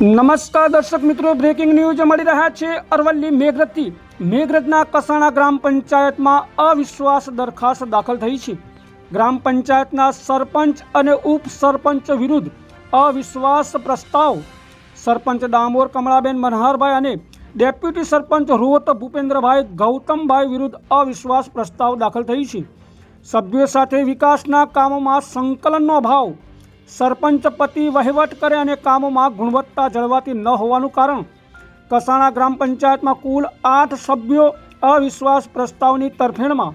નમસ્કાર દર્શક મિત્રો બ્રેકિંગ ન્યૂઝ મળી રહ્યા છે, અરવલ્લી મેઘરજથી મેઘરજના કસાણા ગ્રામ પંચાયતમાં અવિશ્વાસ દરખાસ્ત દાખલ થઈ છે. ગ્રામ પંચાયતના સરપંચ અને ઉપસરપંચ વિરુદ્ધ અવિશ્વાસ પ્રસ્તાવ. સરપંચ ડામોર કમળાબેન મનહરભાઈ અને ડેપ્યુટી સરપંચ રોહત ભૂપેન્દ્રભાઈ ગૌતમભાઈ વિરુદ્ધ અવિશ્વાસ પ્રસ્તાવ દાખલ થઈ છે. સભ્યો સાથે વિકાસના કામોમાં સંકલનનો અભાવ. સરપંચ પતિ વહીવટ કરે અને કામોમાં ગુણવત્તા જળવાતી ન હોવાનું કારણ. કસાણા ગ્રામ પંચાયતમાં કુલ આઠ સભ્યો અવિશ્વાસ પ્રસ્તાવની તરફેણમાં.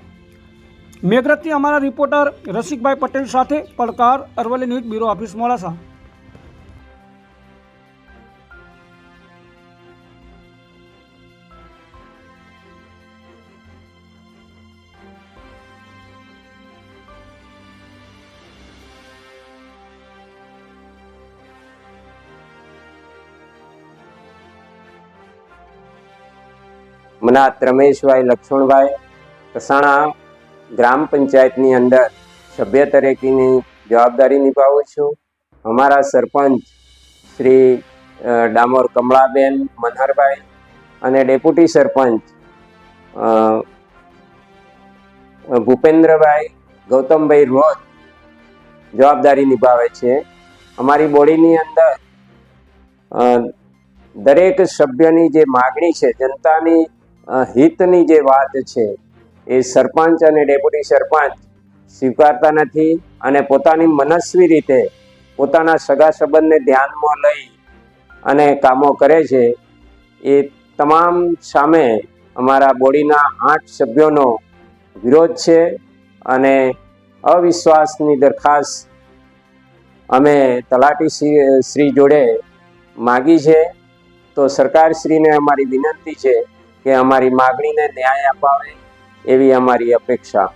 મેઘરથી અમારા રિપોર્ટર રસિકભાઈ પટેલ સાથે પડકાર Aravalli news bureau office Modasa. મનાત Rameshbhai, Laxmanbhai Kasana ગ્રામ પંચાયતની અંદર સભ્ય તરીકેની જવાબદારી નિભાવું છું. અમારા સરપંચ શ્રી ડામોર કમળાબેન, મનહરભાઈ અને ડેપ્યુટી સરપંચ ભૂપેન્દ્રભાઈ, ગૌતમભાઈ રોજ જવાબદારી નિભાવે છે. અમારી બોડીની અંદર દરેક સભ્યની જે માગણી છે, જનતાની હિતની જે વાત છે, એ સરપંચ અને ડેપ્યુટી સરપંચ સ્વીકારતા નથી અને પોતાની મનસ્વી રીતે પોતાના સગા સંબંધને ધ્યાનમાં લઈ અને કામો કરે છે, એ તમામ સામે અમારા બોડીના આઠ સભ્યોનો વિરોધ છે અને અવિશ્વાસની દરખાસ્ત અમે તલાટી શ્રી જોડે માગી છે. તો સરકારશ્રીને અમારી વિનંતી છે કે અમારી માગણીને ન્યાય અપાવે એવી અમારી અપેક્ષા.